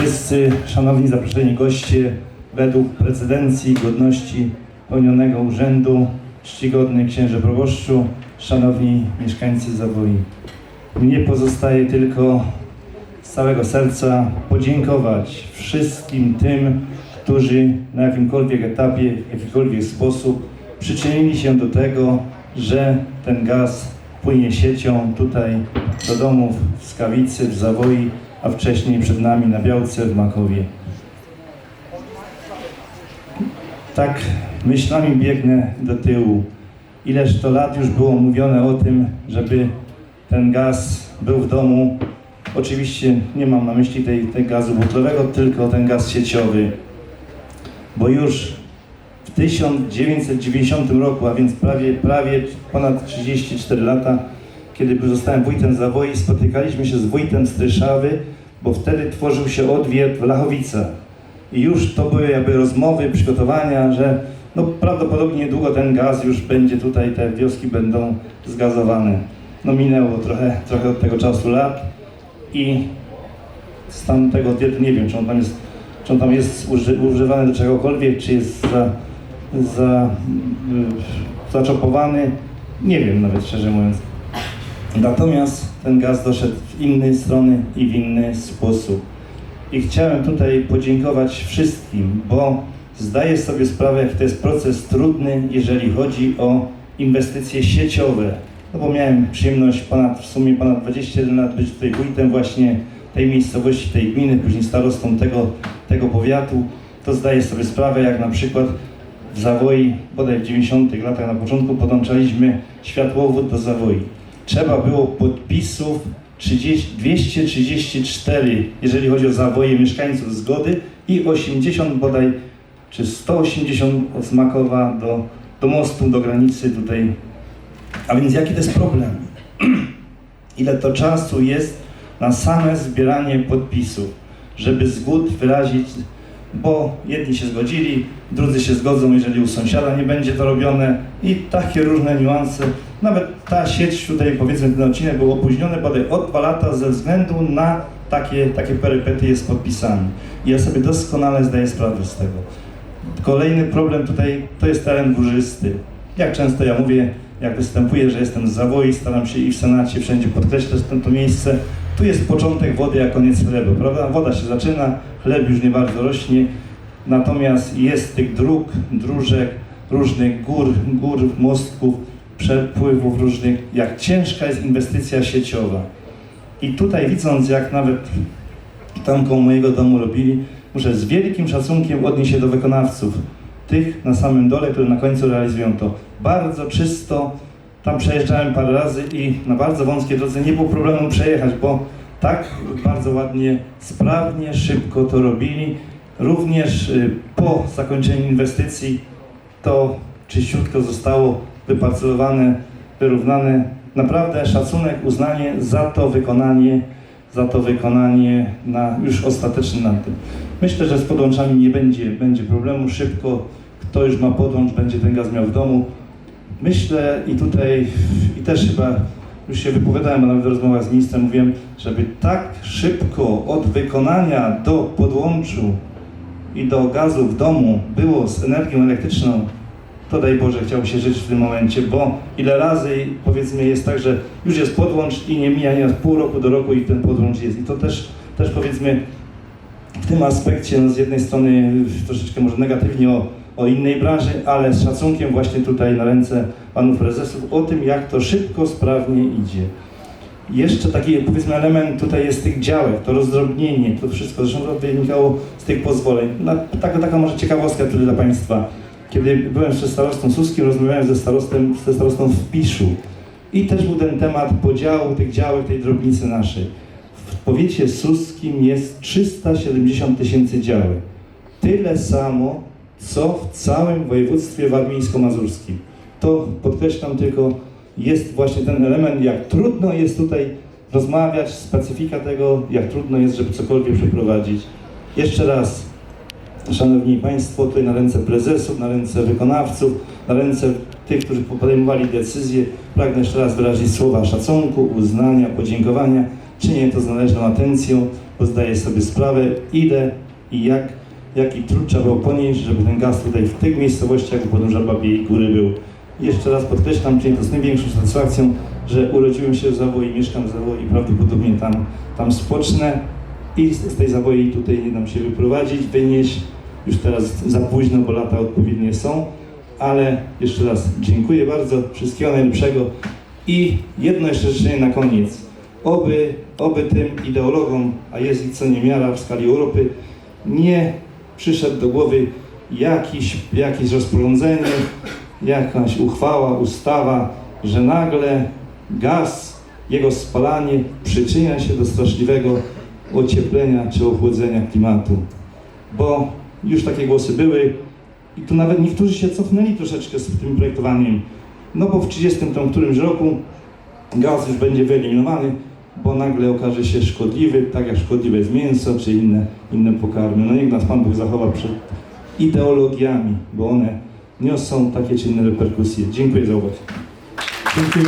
Wszyscy szanowni zaproszeni goście, według prezydencji godności pełnionego urzędu, czcigodny księże proboszczu, szanowni mieszkańcy Zawoi. Mnie pozostaje tylko z całego serca podziękować wszystkim tym, którzy na jakimkolwiek etapie, w jakikolwiek sposób przyczynili się do tego, że ten gaz płynie siecią tutaj do domów w Skawicy, w Zawoi, a wcześniej przed nami na Białce w Makowie. Tak myślami biegnę do tyłu. Ileż to lat już było mówione o tym, żeby ten gaz był w domu. Oczywiście nie mam na myśli tej, tej gazu butlowego, tylko ten gaz sieciowy. Bo już w 1990 roku, a więc prawie, prawie ponad 34 lata, kiedy zostałem wójtem Zawoi, spotykaliśmy się z wójtem Stryszawy, bo wtedy tworzył się odwiert w Lachowicach. I już to były jakby rozmowy, przygotowania, że no prawdopodobnie niedługo ten gaz już będzie tutaj, te wioski będą zgazowane. No minęło trochę, trochę od tego czasu lat i stan tego odwiertu nie wiem, czy on tam jest, czy on tam jest uży, używany do czegokolwiek, czy jest za, za, y, zaczopowany. Nie wiem nawet szczerze mówiąc. Natomiast ten gaz doszedł w innej strony i w inny sposób. I chciałem tutaj podziękować wszystkim, bo zdaję sobie sprawę, jaki to jest proces trudny, jeżeli chodzi o inwestycje sieciowe. No bo miałem przyjemność ponad, w sumie ponad 21 lat być tutaj wójtem właśnie tej miejscowości, tej gminy, później starostą tego, tego powiatu. To zdaję sobie sprawę, jak na przykład w Zawoi, bodaj w 90 latach na początku podłączaliśmy światłowód do Zawoi. Trzeba było podpisów 30, 234, jeżeli chodzi o zawoje mieszkańców zgody i 80 bodaj, czy 180 od Smakowa do, do mostu, do granicy tutaj. A więc jaki to jest problem? Ile to czasu jest na same zbieranie podpisów, żeby zgód wyrazić, bo jedni się zgodzili, drudzy się zgodzą, jeżeli u sąsiada nie będzie to robione i takie różne niuanse. Nawet ta sieć tutaj, powiedzmy, ten odcinek był opóźniony bodaj o dwa lata ze względu na takie, takie perypetie z podpisami. I ja sobie doskonale zdaję sprawę z tego. Kolejny problem tutaj to jest teren górzysty. Jak często ja mówię, jak występuję, że jestem z Zawoi, staram się i w Senacie wszędzie podkreślać to, to miejsce. Tu jest początek wody, a koniec chlebu, prawda? Woda się zaczyna, chleb już nie bardzo rośnie, natomiast jest tych dróg, dróżek, różnych gór, gór, mostków, przepływów różnych, jak ciężka jest inwestycja sieciowa. I tutaj widząc, jak nawet tam mojego domu robili, muszę z wielkim szacunkiem odnieść się do wykonawców, tych na samym dole, którzy na końcu realizują to. Bardzo czysto, tam przejeżdżałem parę razy i na bardzo wąskiej drodze nie było problemu przejechać, bo tak bardzo ładnie, sprawnie, szybko to robili. Również y, po zakończeniu inwestycji to czyściutko zostało wyparcelowane, wyrównane. Naprawdę szacunek, uznanie za to wykonanie, za to wykonanie na już ostatecznym na tym. Myślę, że z podłączami nie będzie, będzie problemu. Szybko kto już ma podłącz, będzie ten gaz miał w domu. Myślę i tutaj, i też chyba już się wypowiadałem, a nawet w rozmowach z ministrem mówiłem, żeby tak szybko od wykonania do podłączu i do gazu w domu było z energią elektryczną, to daj Boże, chciałbym się żyć w tym momencie, bo ile razy powiedzmy jest tak, że już jest podłącz i nie mija nie pół roku do roku i ten podłącz jest. I to też, też powiedzmy w tym aspekcie no z jednej strony troszeczkę może negatywnie o, o innej branży, ale z szacunkiem właśnie tutaj na ręce panów prezesów o tym, jak to szybko, sprawnie idzie. Jeszcze taki powiedzmy element tutaj jest tych działek, to rozdrobnienie, to wszystko, zresztą to wynikało z tych pozwoleń. Na, taka, taka może ciekawostka tutaj dla Państwa. Kiedy byłem ze starostą Suskim, rozmawiałem ze starostem, ze starostą w Piszu i też był ten temat podziału tych działek, tej drobnicy naszej. W powiecie suskim jest 370 tysięcy działek. Tyle samo, co w całym województwie warmińsko-mazurskim. To podkreślam tylko, jest właśnie ten element, jak trudno jest tutaj rozmawiać, specyfika tego, jak trudno jest, żeby cokolwiek przeprowadzić. Jeszcze raz, Szanowni Państwo, tutaj na ręce prezesów, na ręce wykonawców, na ręce tych, którzy podejmowali decyzje, pragnę jeszcze raz wyrazić słowa szacunku, uznania, podziękowania czynię to z należną atencją, bo zdaję sobie sprawę, ile i jak, jaki trud trzeba było ponieść, żeby ten gaz tutaj w tych miejscowościach w Podąża Babiej Góry był. Jeszcze raz podkreślam, czynię to z największą satysfakcją, że urodziłem się w Zawoi, mieszkam w Zawoi i prawdopodobnie tam, tam spocznę i z tej Zawoi tutaj nie dam się wyprowadzić, wynieść. Już teraz za późno, bo lata odpowiednie są, ale jeszcze raz dziękuję bardzo, wszystkiego najlepszego i jedno jeszcze życzenie na koniec. Oby, oby tym ideologom, a jest ich co niemiara w skali Europy, nie przyszedł do głowy jakiś, jakieś rozporządzenie, jakaś uchwała, ustawa, że nagle gaz, jego spalanie przyczynia się do straszliwego ocieplenia czy ochłodzenia klimatu. Bo już takie głosy były i tu nawet niektórzy się cofnęli troszeczkę z tym projektowaniem. No bo w 30 tam którymś roku gaz już będzie wyeliminowany, bo nagle okaże się szkodliwy, tak jak szkodliwe jest mięso czy inne, inne pokarmy. No niech nas Pan Bóg zachowa przed ideologiami, bo one niosą takie czy inne reperkusje. Dziękuję za uwagę. Dziękuję